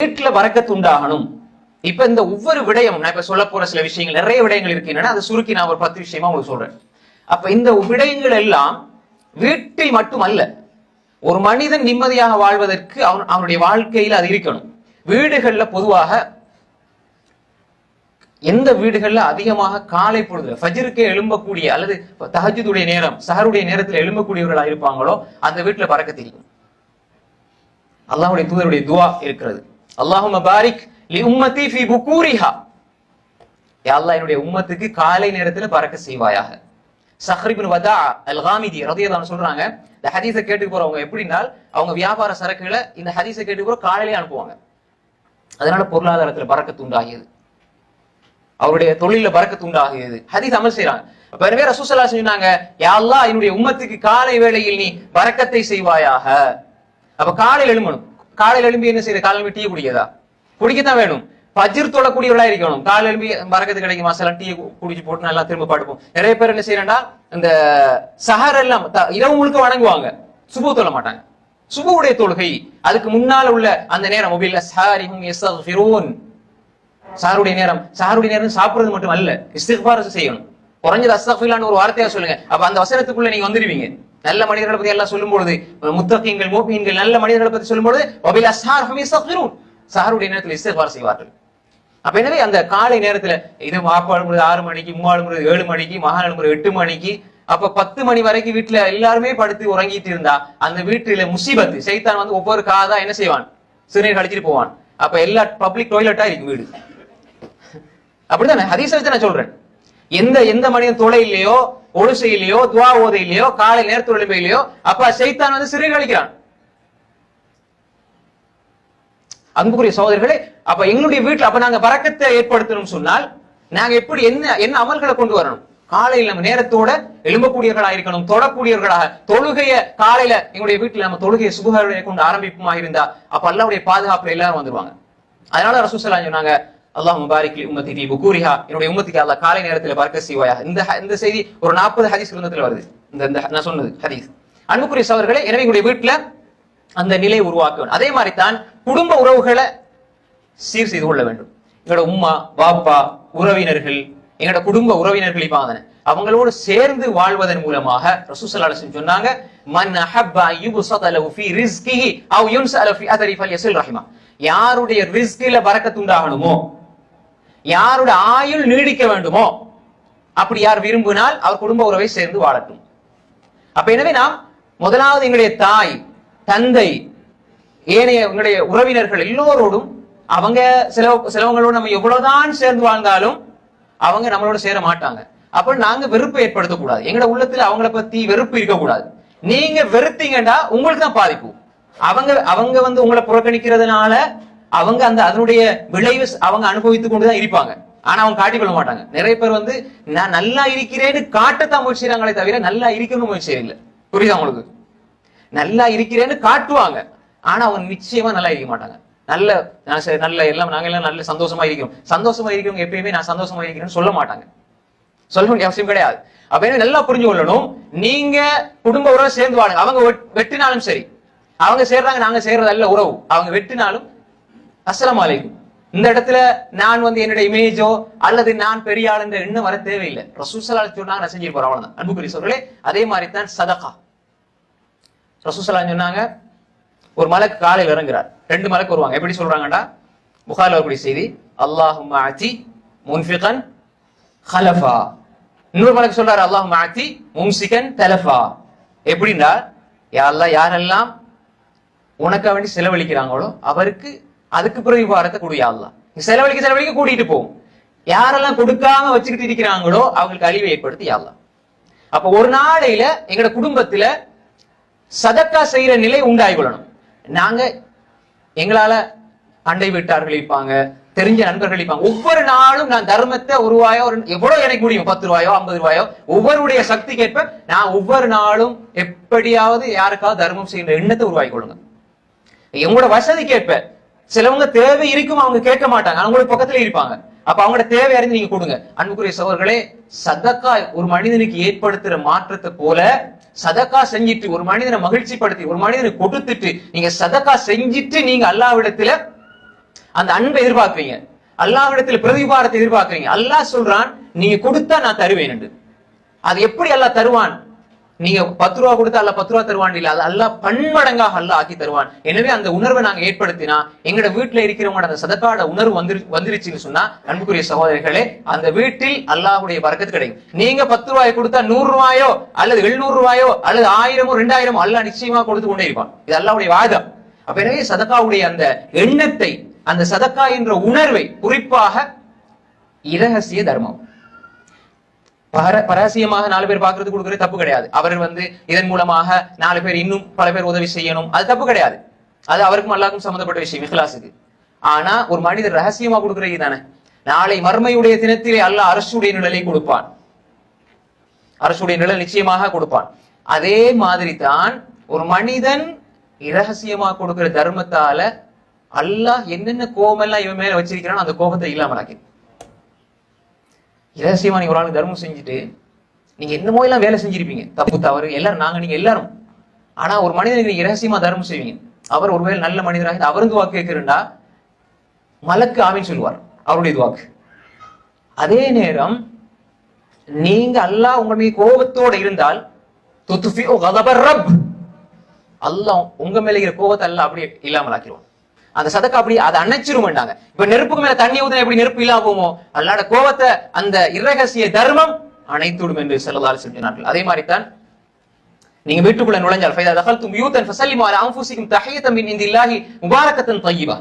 வீட்டுல வரக்கத்து உண்டாகணும். இப்ப இந்த ஒவ்வொரு விடயம் நான் இப்ப சொல்ல போற சில விஷயங்கள் நிறைய விடயங்கள் இருக்கின்றன அதை சுருக்கி நான் ஒரு பத்து விஷயமா உங்களுக்கு சொல்றேன். அப்ப இந்த விடயங்கள் எல்லாம் வீட்டில் மட்டுமல்ல ஒரு மனிதன் நிம்மதியாக வாழ்வதற்கு அவன் அவனுடைய வாழ்க்கையில் அது இருக்கணும். வீடுகள்ல பொதுவாக எந்த வீடுகள்ல அதிகமாக காலை பொழுது ஃபஜ்ருக்கே எழும்பக்கூடிய அல்லது தஹஜுடைய நேரம் சஹருடைய நேரத்தில் எழும்பக்கூடியவர்களா இருப்பாங்களோ அந்த வீட்டுல பறக்க தெரியும் அல்லாவுடைய தூதருடைய துவா இருக்கிறது. அல்லாஹும்ம பாரிக் லி உம்மதி ஃபி புக்கூரிஹா யா என்னுடைய உம்மத்துக்கு காலை நேரத்துல பறக்க செய்வாயாக. சஹ்ரிபின் வதா அல் ரதியதான் சொல்றாங்க இந்த ஹதீஸை கேட்டு போறவங்க எப்படின்னா அவங்க வியாபார சரக்குகளை இந்த ஹதீஸை கேட்டு போற காலையிலே அனுப்புவாங்க. அதனால பொருளாதாரத்துல பறக்கத்து உண்டாகியது அவருடைய தொழில பறக்கத்து உண்டாகியது ஹதீஸ் அமல் செய்யறாங்க அப்ப எனவே ரசூசல்லா சொன்னாங்க யாழ்லா என்னுடைய உம்மத்துக்கு காலை வேளையில் நீ பறக்கத்தை செய்வாயாக. அப்ப காலையில் எழுமணும் காலையில் எழும்பி என்ன செய்யுது? காலையில் டீ குடிக்கதா குடிக்கத்தான் வேணும். பஜிர் தொழக்கூடியவளா இருக்கணும். காலையில் எழும்பி மறக்கிறது கிடைக்கும் மசாலா டீ குடிச்சு போட்டு நல்லா திரும்ப படுப்போம். நிறைய பேர் என்ன செய்யறா இந்த சஹர் எல்லாம் த- இரவு முழுக்க வணங்குவாங்க. சுபு தொழ மாட்டாங்க. சுபுடைய தொழுகை அதுக்கு முன்னால உள்ள அந்த நேரம் மொபைல்ல சாரிஹும் யஸ்தக்ஃபிரூன் சாருடைய நேரம். சாருடைய நேரம் சாப்பிடுறது மட்டும் அல்ல இஸ்திக்பார் செய்யணும். குறைஞ்சது அஸ்தக்ஃபிலான்னு ஒரு வார்த்தையா சொல்லுங்க. அப்ப அந்த வசனத்துக்குள்ள நீங்க வந்துருவீங்க. நல்ல மனிதர்களை பத்தி எல்லாம் சொல்லும் பொழுது முத்தகீங்கள் மோபியங்கள் நல்ல மனிதர்களை பத்தி சொல்லும் பொழுது வபில் சாருடைய நேரத்தில் இஸ்திக்பார் செய்வார்கள். அப்ப எனவே அந்த காலை நேரத்துல இது மாப்பாடு முறை ஆறு மணிக்கு மூவாடு முறை ஏழு மணிக்கு மகாநாள் முறை எட்டு மணிக்கு அப்ப பத்து மணி வரைக்கும் வீட்டுல எல்லாருமே படுத்து உறங்கிட்டு இருந்தா அந்த வீட்டுல முசிபத்து சைத்தான் வந்து ஒவ்வொரு காதா என்ன செய்வான்? சிறுநீர் கழிச்சிட்டு போவான். அப்ப எல்லா பப்ளிக் டாய்லெட்டா இருக்கு வீடு. அப்படித்தானே? ஹதீஸ் வச்சு நான் சொல்றேன். எந்த எந்த மனிதன் தொலை இல்லையோ ஒழுசை இல்லையோ துவா ஓதை இல்லையோ காலை நேரத்து ஒளிமை இல்லையோ அப்ப சைத்தான் வந்து சிறுநீர் கழிக்கிறான் அன்புக்குரிய சோதரிகளே அப்ப எங்களுடைய வீட்டுல அப்ப நாங்க பறக்கத்தை ஏற்படுத்தணும் சொன்னால் நாங்க எப்படி என்ன என்ன அமல்களை கொண்டு வரணும்? காலையில் நம்ம நேரத்தோட எழும்பக்கூடியவர்களாக இருக்கணும் தொடக்கூடியவர்களாக. தொழுகைய காலையில எங்களுடைய வீட்டுல நம்ம தொழுகையை சுபகாரனை கொண்டு ஆரம்பிப்புமா இருந்தா அப்ப அல்லாவுடைய பாதுகாப்புல எல்லாரும் வந்துருவாங்க. அதனால ரசூசலா சொன்னாங்க அல்லாஹ் முபாரிக்லி உம்மத்தி புகூரிஹா. என்னுடைய உம்மத்துக்கு அல்லாஹ் காலை நேரத்தில் பார்க்க செய்வாயா இந்த இந்த செய்தி ஒரு நாற்பது ஹதீஸ் கிரந்தத்தில் வருது. இந்த இந்த நான் சொன்னது ஹதீஸ். அன்புக்குரிய சவர்களே எனவே எங்களுடைய வீட்டுல அந்த நிலையை உருவாக்கணும் அதே மாதிரி தான் குடும்ப உறவுகளை சீர் செய்து கொள்ள வேண்டும். எங்களோட உம்மா பாப்பா உறவினர்கள் எங்களோட குடும்ப உறவினர்கள் இப்பாங்க அவங்களோடு சேர்ந்து வாழ்வதன் மூலமாக ரசூசல்லா சொன்னாங்க மன் அஹப்பா யுப்ஸத லஹு ஃபீ ரிஸ்கிஹி அவ் யுன்ஸல ஃபீ அதரி ஃபல்யஸில் ரஹிமா. யாருடைய ரிஸ்கில பரக்கத் யாரோட ஆயுள் நீடிக்க வேண்டுமோ அப்படி யார் விரும்பினால் அவர் குடும்ப உறவை சேர்ந்து வாழட்டும். அப்ப எனவே நாம் முதலாவது எங்களுடைய தாய் தந்தை ஏனைய எங்களுடைய உறவினர்கள் எல்லோரோடும் அவங்க சில சிலவங்களோடு நம்ம எவ்வளவுதான் சேர்ந்து வாழ்ந்தாலும் அவங்க நம்மளோட சேர மாட்டாங்க. அப்ப நாங்க வெறுப்பை ஏற்படுத்தக்கூடாது. எங்களோட உள்ளத்துல அவங்கள பத்தி வெறுப்பு இருக்கக்கூடாது. நீங்க வெறுத்தீங்கன்னா உங்களுக்கு தான் பாதிப்பு. அவங்க அவங்க வந்து உங்களை புறக்கணிக்கிறதுனால அவங்க அந்த அதனுடைய விளைவு அவங்க அனுபவித்துக் கொண்டுதான் இருப்பாங்க. ஆனா அவங்க காட்டிக்கொள்ள மாட்டாங்க. நிறைய பேர் வந்து நான் நல்லா இருக்கிறேன்னு காட்டத்தான் முயற்சி செய்யறாங்களே தவிர நல்லா இருக்கணும்னு முயற்சி செய்யல புரியுதா உங்களுக்கு? நல்லா இருக்கிறேன்னு காட்டுவாங்க. ஆனா அவங்க நிச்சயமா நல்லா இருக்க மாட்டாங்க. நல்ல நான் சரி, நல்ல எல்லாம் நாங்க எல்லாம் நல்ல சந்தோஷமா இருக்கிறோம். சந்தோஷமா இருக்கிறவங்க எப்பயுமே நான் சந்தோஷமா இருக்கிறேன்னு சொல்ல மாட்டாங்க. சொல்ல வேண்டிய அவசியம் கிடையாது. அப்ப என்ன நல்லா புரிஞ்சு கொள்ளணும். நீங்க குடும்ப உறவை சேர்ந்து வாழுங்க. அவங்க வெட்டினாலும் சரி. அவங்க சேர்றாங்க நாங்க சேர்றது அல்ல உறவு. அவங்க வெட்டினாலும் அஸ்ஸலாமு அலைக்கும். இந்த இடத்துல நான் வந்து என்னுடைய இமேஜோ அல்லது நான் பெரிய ஆள் என்ற எண்ணம் வர தேவையில்லை. ரசூசலா சொன்னாங்க நான் செஞ்சிருப்போம் அவ்வளவுதான். அன்புக்குரிய சொல்களே அதே மாதிரி தான் சதகா ரசூசலா சொன்னாங்க ஒரு மலைக்கு காலையில் இறங்குறார். ரெண்டு மலைக்கு வருவாங்க. எப்படி சொல்றாங்கடா? புகாரில் வரக்கூடிய செய்தி அல்லாஹும் ஆத்தி முன்ஃபிகன் ஹலஃபா இன்னொரு மலைக்கு சொல்றாரு அல்லாஹும் ஆத்தி மும்சிகன் தலஃபா. எப்படின்னா யாரெல்லாம் யாரெல்லாம் உனக்காக வேண்டி செலவழிக்கிறாங்களோ அவருக்கு அதுக்கு பிறகு விவகாரத்தை கொடு யா செலவழிக்க செலவழிக்க கூட்டிட்டு போகும் யாரெல்லாம் கொடுக்காம வச்சுக்கிட்டு இருக்கிறாங்களோ அவங்களுக்கு அழிவை ஏற்படுத்தி ஆள்லாம் அப்ப ஒரு நாளையில எங்களோட குடும்பத்துல சதக்கா செய்யற நிலை உண்டாகி கொள்ளணும். நாங்க எங்களால அண்டை வீட்டார்கள் இருப்பாங்க தெரிஞ்ச நண்பர்கள் இருப்பாங்க ஒவ்வொரு நாளும் நான் தர்மத்தை ஒரு ரூபாயோ ஒரு எவ்வளவு எனக்கு முடியும்? பத்து ரூபாயோ ஐம்பது ரூபாயோ? ஒவ்வொருடைய சக்தி கேட்ப நான் ஒவ்வொரு நாளும் எப்படியாவது யாருக்காவது தர்மம் செய்கிற எண்ணத்தை உருவாக்கி கொள்ளுங்க. எங்களோட வசதி கேட்பேன் சிலவங்க தேவை இருக்கும் அவங்க கேட்க மாட்டாங்க. அவங்களுக்கு பக்கத்துல இருப்பாங்க. அப்ப அவங்களோட தேவை அறிந்து நீங்க கொடுங்க. அன்புக்குரிய சோர்களே சதக்கா ஒரு மனிதனுக்கு ஏற்படுத்துற மாற்றத்தை போல சதக்கா செஞ்சிட்டு ஒரு மனிதனை மகிழ்ச்சிப்படுத்தி ஒரு மனிதனை கொடுத்துட்டு நீங்க சதக்கா செஞ்சிட்டு நீங்க அல்லாவிடத்துல அந்த அன்பை எதிர்பார்க்கிறீங்க. அல்லாவிடத்துல பிரதிபாரத்தை எதிர்பார்க்கறீங்க. அல்லாஹ் சொல்றான் நீங்க கொடுத்தா நான் தருவேன் என்று. அது எப்படி அல்லாஹ் தருவான்? நீங்க பத்து ரூபா கொடுத்தா அல்ல பத்து ரூபா தருவான் இல்ல. அது அல்லாஹ் பன்மடங்காக அல்லாஹ் ஆக்கி தருவான். எனவே அந்த உணர்வை நாங்க ஏற்படுத்தினா எங்கட வீட்டுல இருக்கிறவங்களோட அந்த சதக்காட உணர்வு வந்துரு வந்துருச்சுன்னு சொன்னா அன்புக்குரிய சகோதரிகளே அந்த வீட்டில் அல்லாஹ்வுடைய வரக்கத்து கிடைக்கும். நீங்க பத்து ரூபாய் கொடுத்தா நூறு ரூபாயோ அல்லது எழுநூறு ரூபாயோ அல்லது ஆயிரமோ ரெண்டாயிரமோ அல்லாஹ் நிச்சயமா கொடுத்து கொண்டே இருப்பான். இது அல்லாஹ்வுடைய வாதம். அப்ப எனவே சதக்காவுடைய அந்த எண்ணத்தை அந்த சதக்கா என்ற உணர்வை குறிப்பாக இரகசிய தர்மம். பர- பரகசியமாக நாலு பேர் பாக்குறது கொடுக்கறது தப்பு கிடையாது. அவர் வந்து இதன் மூலமாக நாலு பேர் இன்னும் பல பேர் உதவி செய்யணும். அது தப்பு கிடையாது. அது அவருக்கும் அல்லாருக்கும் சம்பந்தப்பட்ட விஷயம் இஹ்லாசுக்கு ஆனா ஒரு மனிதர் ரகசியமா கொடுக்கறது தானே. நாளை மர்மையுடைய தினத்திலே அல்ல அரசுடைய நிழலை கொடுப்பான். அரசுடைய நிழல் நிச்சயமாக கொடுப்பான். அதே மாதிரி தான் ஒரு மனிதன் இரகசியமா கொடுக்கிற தர்மத்தால அல்லாஹ் என்னென்ன கோபமெல்லாம் இவன் மேல வச்சிருக்கிறான் அந்த கோபத்தை இல்லாமலாக்கி இரகசியமா நீங்க ஒரு ஆளுக்கு தர்மம் செஞ்சுட்டு நீங்க என்னமோ எல்லாம் வேலை செஞ்சிருப்பீங்க. தப்பு தவறு எல்லாரும் நாங்க நீங்க எல்லாரும். ஆனா ஒரு மனிதனுக்கு நீங்க இரகசியமா தர்மம் செய்வீங்க. அவர் ஒருவேளை நல்ல மனிதராக அவருந்து வாக்கு கேட்கிறா மலக்கு ஆவின்னு சொல்லுவார் அவருடைய துவாக்கு அதே நேரம் நீங்க அல்லா உங்க மீது கோபத்தோட இருந்தால் ரப். அல்லாஹ் உங்க மேல இருக்கிற கோபத்தை அல்ல அப்படியே இல்லாமல் ஆக்கிடுவான் அந்த சதக்கா அப்படி அதை அணைச்சிருமெண்டாங்க இப்ப நெருப்புக்கு மேல தண்ணி ஊத்துனா எப்படி நெருப்பு இல்லாம போமோ அல்லாட கோபத்தை அந்த இரகசிய தர்மம் அணைத்துடும் என்று செல்லதால் சொல்லினார்கள் அதே மாதிரி தான் நீங்க வீட்டுக்குள்ள நுழைஞ்சால் ஃபைதா தகல்தும் யூத்தன் ஃபசல்லிமு அலா அன்ஃபுசிக்கும் தஹியத்தம் மின் இந்தில்லாஹி முபாரக்கத்தன் தய்யிபா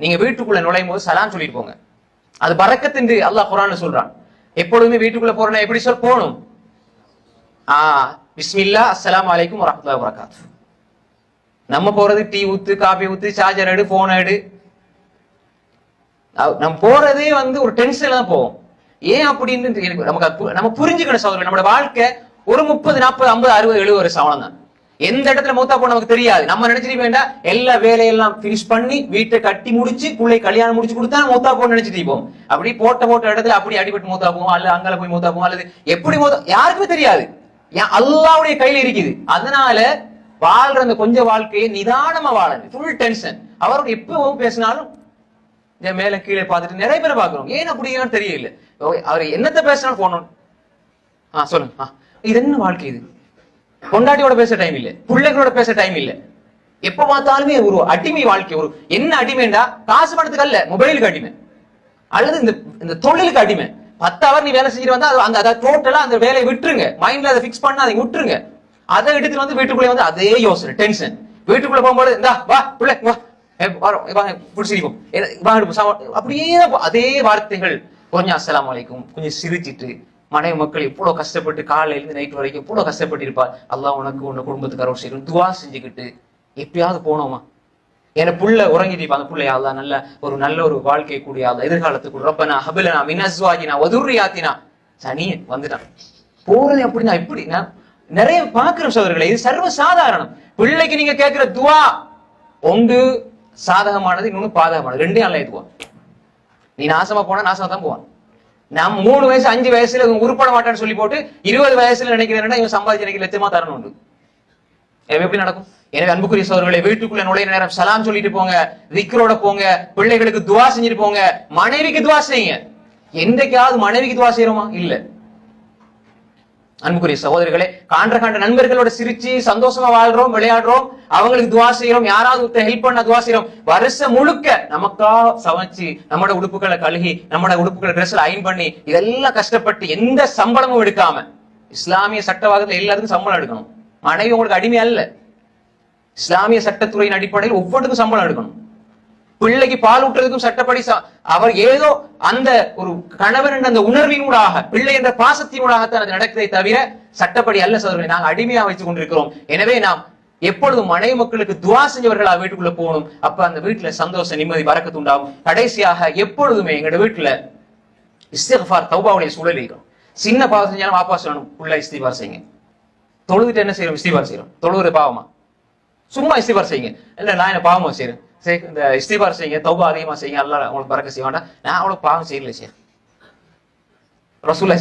நீங்க வீட்டுக்குள்ள நுழையும் போது சலாம் சொல்லிட்டு போங்க. அது பறக்கத்தின் அல்லாஹ் குரான் சொல்றான். எப்பொழுதுமே வீட்டுக்குள்ள போறேன்னா எப்படி சொல் போகணும்? ஆஹ் பிஸ்மில்லா அஸ்ஸலாமு அலைக்கும் வரஹ்மத்துல்லாஹி வரகாத்து நம்ம போறது டீ ஊத்து காபி ஊத்து சார்ஜர் எடு போன் எடு. நம்ம போறதே வந்து ஒரு டென்ஷன்ல தான் போவோம். ஏன் அப்படின்னு எனக்கு நமக்கு அது நம்ம புரிஞ்சுக்கணும் சகோதரர் நம்மளோட வாழ்க்கை ஒரு முப்பது நாற்பது ஐம்பது அறுபது எழுபது வருஷம் அவ்வளவுதான். எந்த இடத்துல மூத்தா போன நமக்கு தெரியாது. நம்ம நினைச்சிட்டு வேண்டாம் எல்லா வேலையெல்லாம் பினிஷ் பண்ணி வீட்டை கட்டி முடிச்சு பிள்ளை கல்யாணம் முடிச்சு கொடுத்தா மூத்தா போன நினைச்சிட்டு போவோம் அப்படி போட்ட போட்ட இடத்துல அப்படி அடிபட்டு மூத்தா போவோம் அல்ல அங்கால போய் மூத்தா போவோம் அல்லது எப்படி மூத்தா யாருக்குமே தெரியாது. ஏன் அல்லாவுடைய கையில இருக்குது. அதனால வாழ்ற அந்த கொஞ்ச வாழ்க்கையை நிதானமா வாழணும். ஃபுல் டென்ஷன் அவரோட எப்பவும் பேசினாலும் என் மேல கீழே பார்த்துட்டு நிறைய பேர் பாக்குறோம் ஏன் அப்படின்னு தெரியல. ஓ, அவர் என்னத்த பேசினாலும் போனோம் ஆ சொல்லுங்க. ஆ, இது என்ன வாழ்க்கை இது? பொண்டாட்டியோட பேச டைம் இல்ல. பிள்ளைகளோட பேச டைம் இல்ல. எப்ப பார்த்தாலுமே ஒரு அடிமை வாழ்க்கை. ஒரு என்ன அடிமைண்டா? காசு பணத்துக்கு அல்ல மொபைலுக்கு அடிமை. அல்லது இந்த இந்த தொழிலுக்கு அடிமை. பத்து அவர் நீ வேலை செஞ்சுட்டு வந்தா அந்த அதை டோட்டலா அந்த வேலையை விட்டுருங்க. மைண்ட்ல அதை ஃபிக்ஸ் பண்ணா அதை விட்டுருங்க. அதை எடுத்துட்டு வந்து வீட்டுக்குள்ளே வந்து அதே யோசனை டென்ஷன் வீட்டுக்குள்ள போகும்போது இந்தா வா பிள்ளை வா. வரோம் அப்படியே அதே வார்த்தைகள். கொஞ்சம் அஸ்ஸலாமு வலைக்கும் கொஞ்சம் சிரிச்சிட்டு மனைவி மக்கள் எவ்வளோ கஷ்டப்பட்டு காலையில இருந்து நைட் வரைக்கும் எவ்வளோ கஷ்டப்பட்டு இருப்பார் உனக்கு உன்னை குடும்பத்துக்கு அரவு செய்யணும். துவா செஞ்சுக்கிட்டு எப்பயாவது போனோமா? என புள்ள உறங்கிட்டு அந்த புள்ளை தான் நல்ல ஒரு நல்ல ஒரு வாழ்க்கை கூடிய அல்லாஹ் எதிர்காலத்துக்கு ரப்பனா ஹபிலனா மினஸ்வாகினா வதுர்ரியாத்தினா. சனி வந்துட்டான். போறது எப்படின்னா எப்படி நான் நிறைய பார்க்கிறோம் சோதர்களே இது சர்வ சாதாரணம் பிள்ளைக்கு நீங்க கேட்கிற துவா ஒன்று சாதகமானது இன்னொன்னு பாதகமானது. ரெண்டையும் அல்ல துவா நீ நாசமா போனா நாசமா தான் போவான். நான் மூணு வயசு அஞ்சு வயசுல உருப்பட மாட்டேன்னு சொல்லி போட்டு இருபது வயசுல நினைக்கிறேன்னா இவன் சம்பாதிச்சு எனக்கு லட்சமா தரணும் உண்டு. எப்படி நடக்கும்? எனவே அன்புக்குரிய சோதர்களை வீட்டுக்குள்ள நுழைய நேரம் சலாம் சொல்லிட்டு போங்க விக்ரோட போங்க பிள்ளைகளுக்கு துவா செஞ்சுட்டு போங்க மனைவிக்கு துவா செய்யுங்க. என்றைக்காவது மனைவிக்கு துவா செய்யறோமா? இல்ல. அன்புக்குரிய சகோதரிகளே காண்ற காண்ற நண்பர்களோட சிரிச்சு சந்தோஷமா வாழ்றோம் விளையாடுறோம் அவங்களுக்கு துவா செய்யறோம் யாராவது ஹெல்ப் பண்ண துவா செய்யறோம் வருஷம் முழுக்க நமக்கா சமைச்சு நம்மட உடுப்புகளை கழுகி நம்மட உடுப்புகளை ட்ரெஸ்ல அயன் பண்ணி இதெல்லாம் கஷ்டப்பட்டு எந்த சம்பளமும் எடுக்காம இஸ்லாமிய சட்டவாதத்துல எல்லாத்துக்கும் சம்பளம் எடுக்கணும். மனைவி உங்களுக்கு அடிமை அல்ல. இஸ்லாமிய சட்டத்துறையின் அடிப்படையில் ஒவ்வொன்றுக்கும் சம்பளம் எடுக்கணும். பிள்ளைக்கு பால் ஊட்டுறதுக்கும் சட்டப்படி அவர் ஏதோ அந்த ஒரு கணவன் என்ற அந்த உணர்வினூடாக பிள்ளை என்ற பாசத்தினூடாகத்தான் அது நடக்கிறதை தவிர சட்டப்படி அல்ல சோதரர்களை நாங்கள் அடிமையா வைத்துக் கொண்டிருக்கிறோம். எனவே நாம் எப்பொழுதும் மனைவி மக்களுக்கு துவா செஞ்சவர்களா வீட்டுக்குள்ள போகணும். அப்ப அந்த வீட்டுல சந்தோஷம் நிம்மதி வரக்கத்து உண்டாகும். கடைசியாக எப்பொழுதுமே எங்களோட வீட்டுல இஸ்திஃபார் தௌபாவுடைய சூழல் இருக்கும் சின்ன பாவம் செஞ்சாலும் வாப்பா சொல்லணும் உள்ள இஸ்திஃபார் செய்யுங்க. தொழுதுட்டு என்ன செய்யறோம் இஸ்திஃபார் செய்யறோம் தொழுகிற பாவமா? சும்மா இஸ்திபார் செய்யுங்க. இல்ல நான் என்ன பாவமா செய்யறேன் இந்த இஸ்திபார் செய்யுங்க தௌபா அதிகமா செய்யுங்க எல்லாம் உங்களுக்கு பறக்க செய்ய வேண்டாம் நான் அவ்வளவு பாவம் செய்யல சார் ரசூல்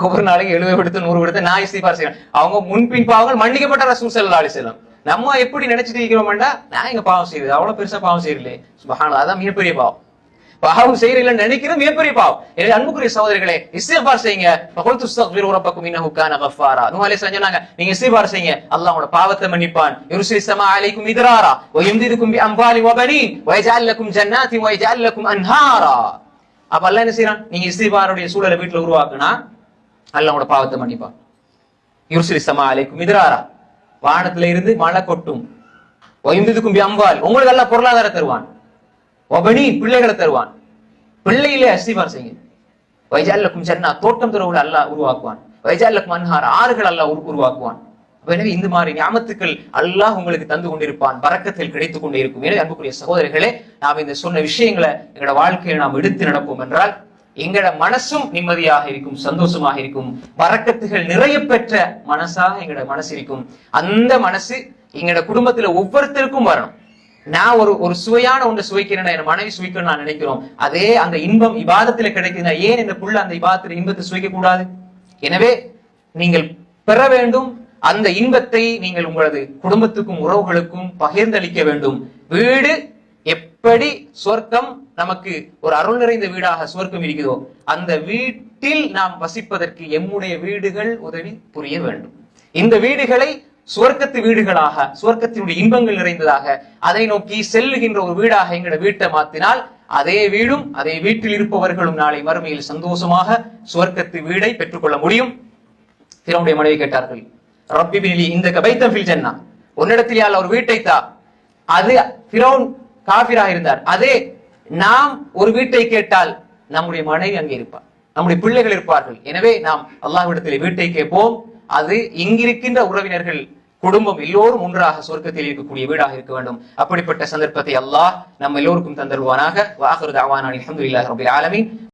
ஒவ்வொரு நாளைக்கு எழுபது விடுத்து நூறு விடுத்து நான் இஸ்திபார் செய்வேன். அவங்க முன்பின் பாவங்கள் மன்னிக்கப்பட்ட ரசூல் செல்ல அலி செல்லும் நம்ம எப்படி நினைச்சிட்டு இருக்கிறோம்டா நான் எங்க பாவம் செய்யுது அவ்வளவு பெருசா பாவம் செய்யல. சுபஹானல்லாஹ் அதான் மிகப்பெரிய பாவம். பாவம் செய்யறீங்கன்னு நினைக்கிறது மிகப்பெரிய பாவம். எனவே அன்புக்குரிய சகோதரிகளே இஸ்திஃபார் செய்யுங்க. ஃபகுல்து அஸ்தக்ஃபிரு ரப்பக்கும் இன்னஹு கஃபாரா நூஹ் அலைஹிஸ்ஸலாம் சொன்னாங்க நீங்க இஸ்திஃபார் செய்யுங்க. அல்லாஹ் உங்களோட பாவத்தை மன்னிப்பான். யுர்சில் சமா அலைக்கும் இத்ராரா வ யும்திதுக்கும் பி அம்வாலி வ பனீன். வ யஜ்அல் லக்கும் ஜன்னாத்தி வ யஜ்அல் லக்கும் அன்ஹாரா. அப்ப அல்லாஹ் என்ன செய்றான்? நீங்க இஸ்திஃபாருடைய சூழலை வீட்டுல உருவாக்குனா அல்லாஹ் உங்களோட பாவத்தை மன்னிப்பான். யுர்சில் சமா அலைக்கும் இத்ராரா வானத்துல இருந்து மழை கொட்டும். ஒய் யும்திதுக்கும் பி உங்களுக்கு எல்லாம் பொருளாதாரம் தருவான். ஒபனி பிள்ளைகளை தருவான். பிள்ளையிலே அஸ்திபார் செய்யுங்க வைஜாலக்கும் ஜன்னா தோட்டம் துறவுகள் அல்லாஹ் உருவாக்குவான். வைஜாலக்கும் அன்ஹார் ஆறுகள் அல்லாஹ் உருவாக்குவான். எனவே இந்த மாதிரி ஞாபத்துக்கள் அல்லாஹ் உங்களுக்கு தந்து கொண்டிருப்பான் பறக்கத்தில் கிடைத்துக் கொண்டே இருக்கும். எனவே அன்புக்குரிய சகோதரர்களே நாம் இந்த சொன்ன விஷயங்களை எங்களோட வாழ்க்கையை நாம் எடுத்து நடப்போம் என்றால் எங்களோட மனசும் நிம்மதியாக இருக்கும் சந்தோஷமாக இருக்கும். பறக்கத்துகள் நிறைய பெற்ற மனசாக எங்களோட மனசு இருக்கும். அந்த மனசு எங்களோட குடும்பத்துல ஒவ்வொருத்தருக்கும் வரணும். நான் ஒரு ஒரு சுவையான ஒன்று சுவைக்கிறேன் என் மனைவி சுவைக்கணும்னு நான் நினைக்கிறோம். அதே அந்த இன்பம் இபாதத்துல கிடைக்குதுன்னா ஏன் இந்த புள்ள அந்த இபாதத்துல இன்பத்தை சுவைக்க கூடாது? எனவே நீங்கள் பெற வேண்டும். அந்த இன்பத்தை நீங்கள் உங்களது குடும்பத்துக்கும் உறவுகளுக்கும் பகிர்ந்தளிக்க வேண்டும். வீடு எப்படி சொர்க்கம் நமக்கு ஒரு அருள் நிறைந்த வீடாக சொர்க்கம் இருக்கிறதோ அந்த வீட்டில் நாம் வசிப்பதற்கு எம்முடைய வீடுகள் உதவி புரிய வேண்டும். இந்த வீடுகளை சுவர்க்கத்து வீடுகளாக சுவர்க்கத்தினுடைய இன்பங்கள் நிறைந்ததாக அதை நோக்கி செல்லுகின்ற ஒரு வீடாக எங்களோட வீட்டை மாத்தினால் அதே வீடும் அதே வீட்டில் இருப்பவர்களும் நாளை மறுமையில் சந்தோஷமாக சுவர்க்கத்து வீடை பெற்றுக்கொள்ள முடியும். பிறவுடைய மனைவி கேட்டார்கள் ரப்பி பிலி இந்த கபைத்தம் ஃபில் ஜன்னா உன்னிடத்தில் யாழ் ஒரு வீட்டை தா. அது பிரௌன் காபிராக இருந்தார். அதே நாம் ஒரு வீட்டை கேட்டால் நம்முடைய மனைவி அங்கே இருப்பார் நம்முடைய பிள்ளைகள் இருப்பார்கள். எனவே நாம் அல்லாஹ்விடத்தில் வீட்டை கேட்போம். அது இங்கிருக்கின்ற உறவினர்கள் குடும்பம் எல்லோரும் ஒன்றாக சொர்க்கத்தில் இருக்கக்கூடிய வீடாக இருக்க வேண்டும். அப்படிப்பட்ட சந்தர்ப்பத்தை அல்லாஹ் நம்ம எல்லோருக்கும் தந்தருவானாக வாகரு தாவானான் அஹமதுல்லாஹ் ரபில் ஆலமின்.